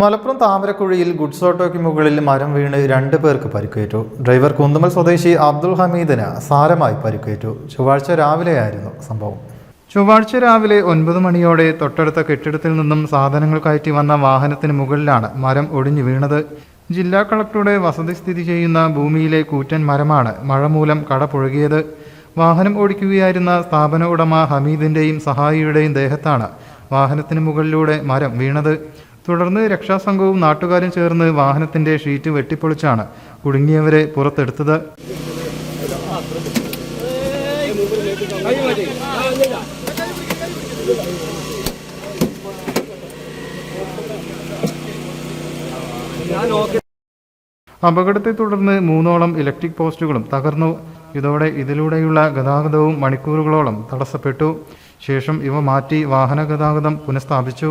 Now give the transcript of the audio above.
Malappuram താമരക്കുഴിയിൽ goods ഓട്ടോയ്ക്ക് മുകളിൽ മരം വീണ് രണ്ട് പേർക്ക് പരിക്കേറ്റു. ഡ്രൈവർ കുന്നുമൽ സ്വദേശി അബ്ദുൾ ഹമീദിന് സാരമായി പരിക്കേറ്റു. ചൊവ്വാഴ്ച രാവിലെയായിരുന്നു സംഭവം. ചൊവ്വാഴ്ച രാവിലെ ഒൻപത് മണിയോടെ തൊട്ടടുത്ത കെട്ടിടത്തിൽ നിന്നും സാധനങ്ങൾ കയറ്റി വന്ന വാഹനത്തിന് മുകളിലാണ് മരം ഒടിഞ്ഞു വീണത്. ജില്ലാ കളക്ടറുടെ വസതി സ്ഥിതി ചെയ്യുന്ന ഭൂമിയിലെ കൂറ്റൻ മരമാണ് മഴ മൂലം കട പുഴകിയത്. വാഹനം ഓടിക്കുകയായിരുന്ന സ്ഥാപന ഉടമ ഹമീദിന്റെയും സഹായിയുടെയും ദേഹത്താണ് വാഹനത്തിന് മുകളിലൂടെ മരം വീണത്. തുടർന്ന് രക്ഷാസംഘവും നാട്ടുകാരും ചേർന്ന് വാഹനത്തിന്റെ ഷീറ്റ് വെട്ടിപ്പൊളിച്ചാണ് കുടുങ്ങിയവരെ പുറത്തെടുത്തത്. അപകടത്തെ തുടർന്ന് മൂന്നോളം ഇലക്ട്രിക് പോസ്റ്റുകളും തകർന്നു. ഇതോടെ ഇതിലൂടെയുള്ള ഗതാഗതവും മണിക്കൂറുകളോളം തടസ്സപ്പെട്ടു. ശേഷം ഇവ മാറ്റി വാഹന ഗതാഗതം പുനഃസ്ഥാപിച്ചു.